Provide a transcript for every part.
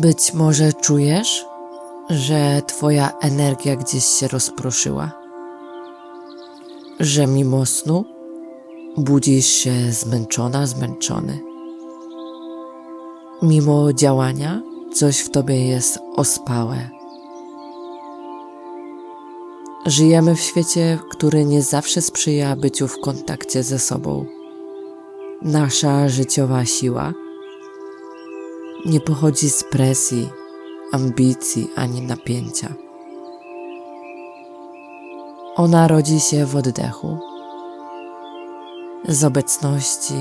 Być może czujesz, że Twoja energia gdzieś się rozproszyła, że mimo snu budzisz się zmęczona, zmęczony. Mimo działania coś w Tobie jest ospałe. Żyjemy w świecie, który nie zawsze sprzyja byciu w kontakcie ze sobą. Nasza życiowa siła nie pochodzi z presji, ambicji ani napięcia. Ona rodzi się w oddechu, z obecności,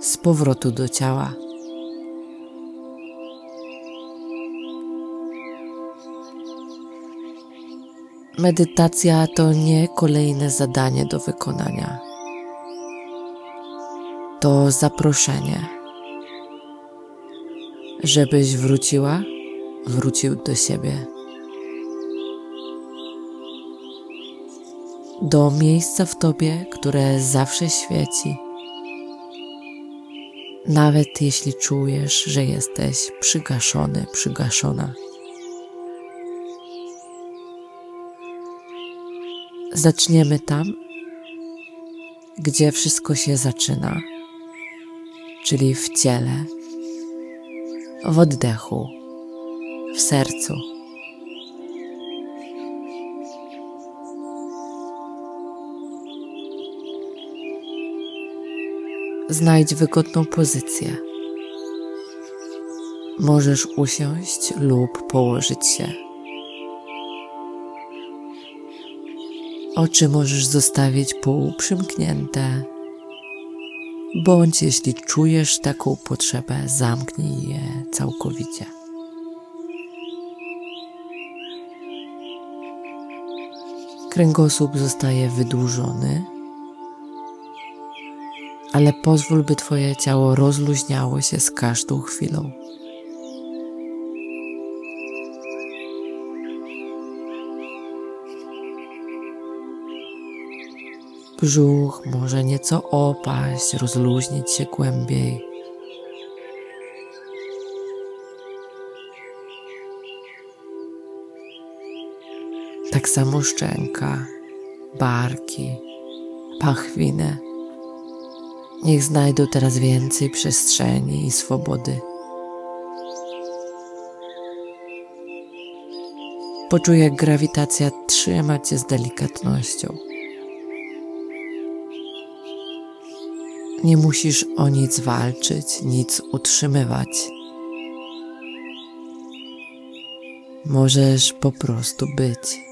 z powrotu do ciała. Medytacja to nie kolejne zadanie do wykonania. To zaproszenie, żebyś wróciła, wrócił do siebie. Do miejsca w tobie, które zawsze świeci. Nawet jeśli czujesz, że jesteś przygaszony, przygaszona. Zaczniemy tam, gdzie wszystko się zaczyna, czyli w ciele, w oddechu, w sercu. Znajdź wygodną pozycję. Możesz usiąść lub położyć się. Oczy możesz zostawić półprzymknięte, bądź jeśli czujesz taką potrzebę, zamknij je całkowicie. Kręgosłup zostaje wydłużony, ale pozwól, by Twoje ciało rozluźniało się z każdą chwilą. Brzuch może nieco opaść, rozluźnić się głębiej. Tak samo szczęka, barki, pachwiny. Niech znajdą teraz więcej przestrzeni i swobody. Poczuj, jak grawitacja trzyma cię z delikatnością. Nie musisz o nic walczyć, nic utrzymywać. Możesz po prostu być.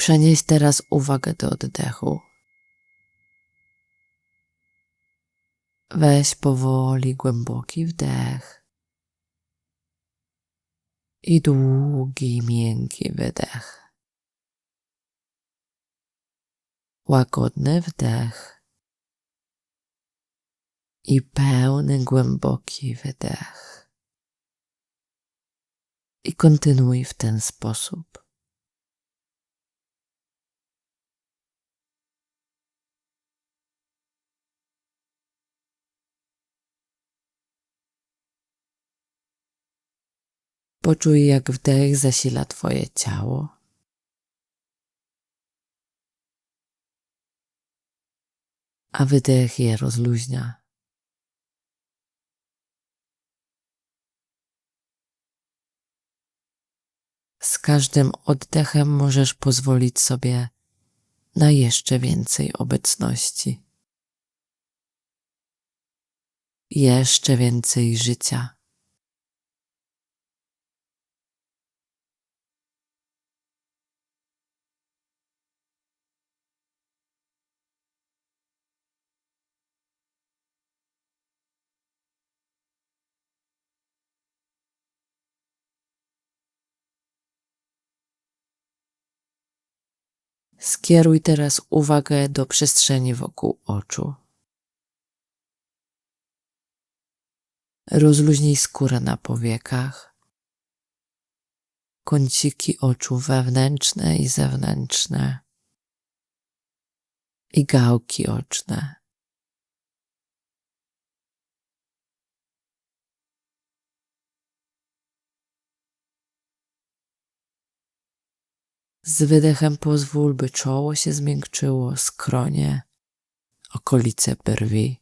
Przenieś teraz uwagę do oddechu. Weź powoli głęboki wdech i długi, miękki wydech. Łagodny wdech i pełny, głęboki wydech. I kontynuuj w ten sposób. Poczuj, jak wdech zasila Twoje ciało. A wydech je rozluźnia. Z każdym oddechem możesz pozwolić sobie na jeszcze więcej obecności, jeszcze więcej życia. Skieruj teraz uwagę do przestrzeni wokół oczu. Rozluźnij skórę na powiekach, kąciki oczu wewnętrzne i zewnętrzne i gałki oczne. Z wydechem pozwól, by czoło się zmiękczyło, skronie, okolice brwi.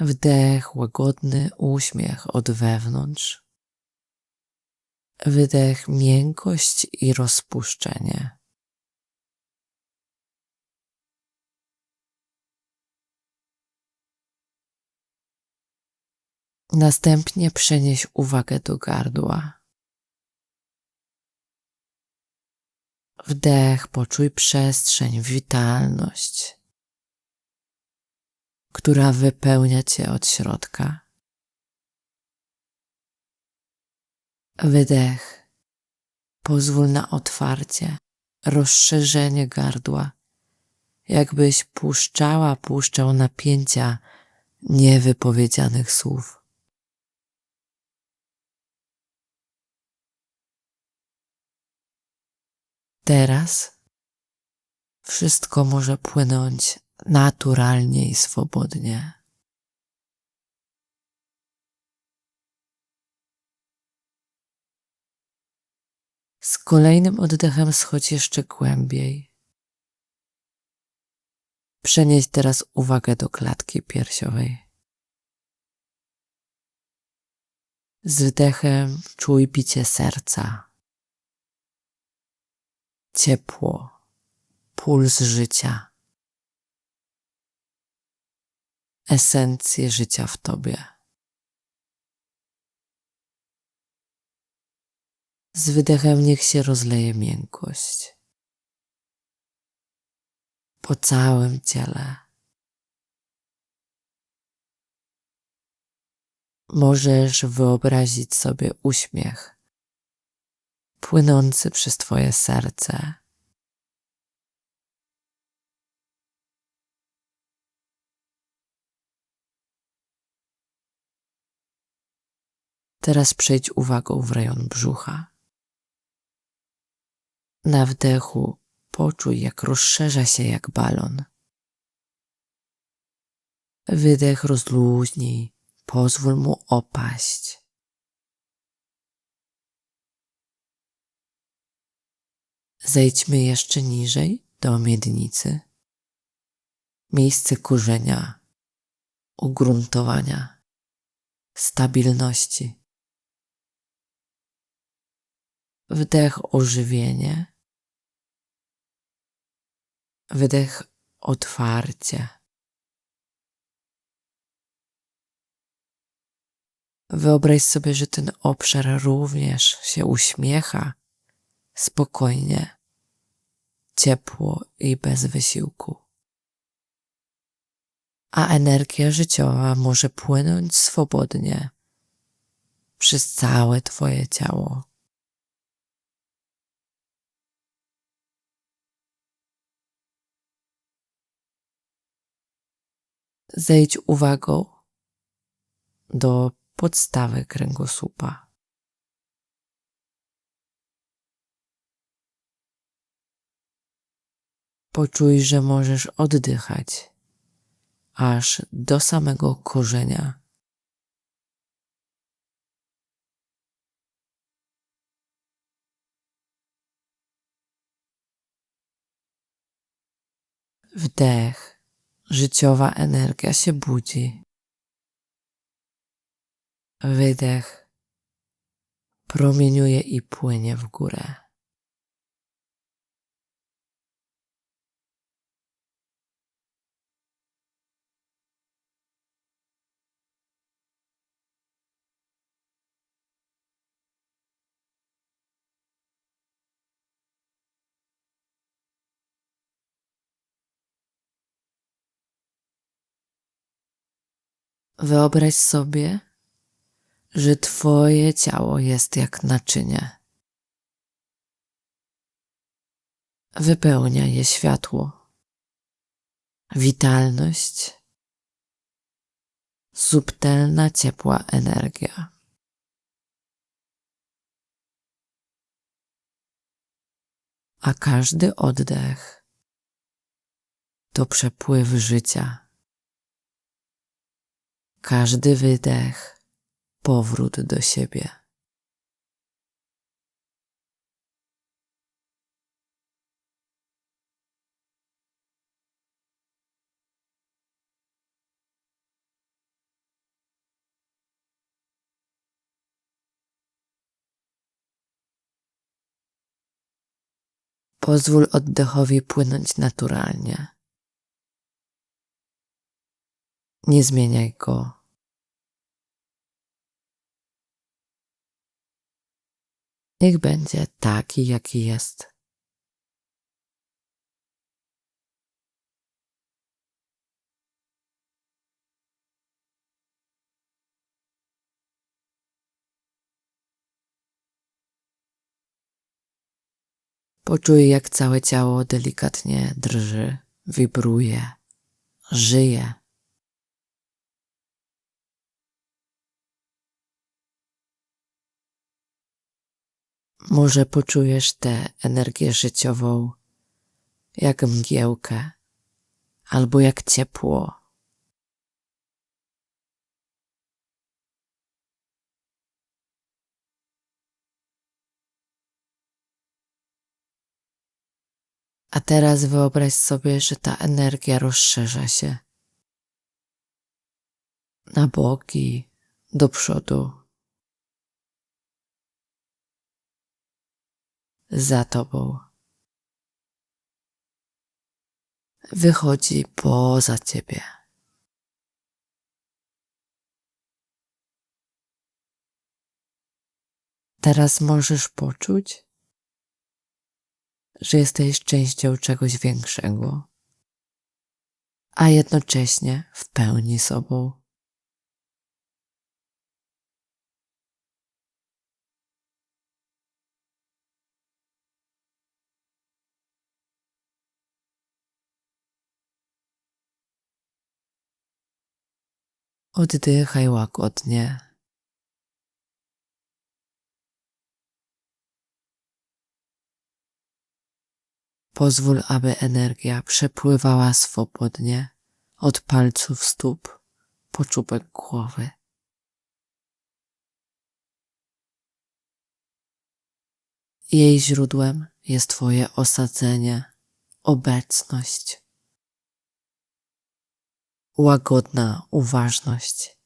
Wdech, łagodny uśmiech od wewnątrz. Wydech, miękkość i rozpuszczenie. Następnie przenieś uwagę do gardła. Wdech, poczuj przestrzeń, witalność, która wypełnia cię od środka. Wydech, pozwól na otwarcie, rozszerzenie gardła, jakbyś puszczała, puszczał napięcia niewypowiedzianych słów. Teraz wszystko może płynąć naturalnie i swobodnie. Z kolejnym oddechem schodź jeszcze głębiej. Przenieś teraz uwagę do klatki piersiowej. Z wdechem czuj bicie serca ciepło, puls życia, esencję życia w Tobie. Z wydechem niech się rozleje miękkość po całym ciele. Możesz wyobrazić sobie uśmiech płynący przez Twoje serce. Teraz przejdź uwagą w rejon brzucha. Na wdechu poczuj, jak rozszerza się jak balon. Wydech rozluźnij, pozwól mu opaść. Zejdźmy jeszcze niżej do miednicy. Miejsce kurzenia, ugruntowania, stabilności. Wdech ożywienie, wydech otwarcie. Wyobraź sobie, że ten obszar również się uśmiecha spokojnie, ciepło i bez wysiłku. A energia życiowa może płynąć swobodnie przez całe Twoje ciało. Zejdź uwagą do podstawy kręgosłupa. Poczuj, że możesz oddychać aż do samego korzenia. Wdech, życiowa energia się budzi. Wydech, promieniuje i płynie w górę. Wyobraź sobie, że Twoje ciało jest jak naczynie. wypełnia je światło, witalność, subtelna, ciepła energia. A każdy oddech to przepływ życia. Każdy wydech powrót do siebie. Pozwól oddechowi płynąć naturalnie. Nie zmieniaj go. Niech będzie taki, jaki jest. Poczuj, jak całe ciało delikatnie drży, wibruje, żyje. Może poczujesz tę energię życiową jak mgiełkę albo jak ciepło. A teraz wyobraź sobie, że ta energia rozszerza się na boki, do przodu, za tobą. Wychodzi poza ciebie. Teraz możesz poczuć, że jesteś częścią czegoś większego, a jednocześnie w pełni sobą. Oddychaj łagodnie. Pozwól, aby energia przepływała swobodnie od palców stóp po czubek głowy. Jej źródłem jest Twoje osadzenie, obecność, łagodna uważność.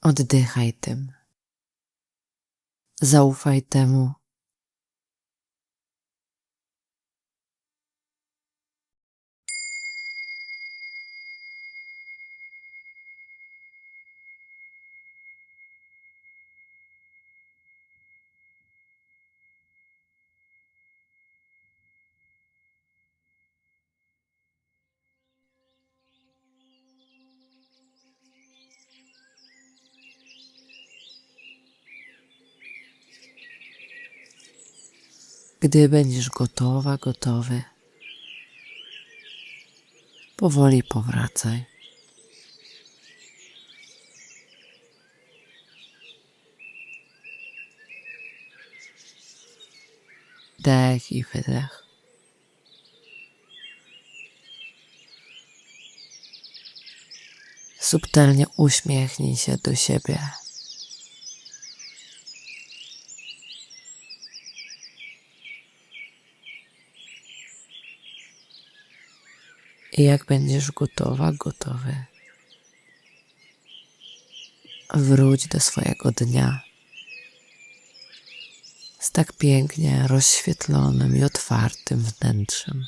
Oddychaj tym. Zaufaj temu. Gdy będziesz gotowa, gotowy, powoli powracaj. Dech i wydech. Subtelnie uśmiechnij się do siebie. I jak będziesz gotowa, gotowy, wróć do swojego dnia z tak pięknie rozświetlonym i otwartym wnętrzem.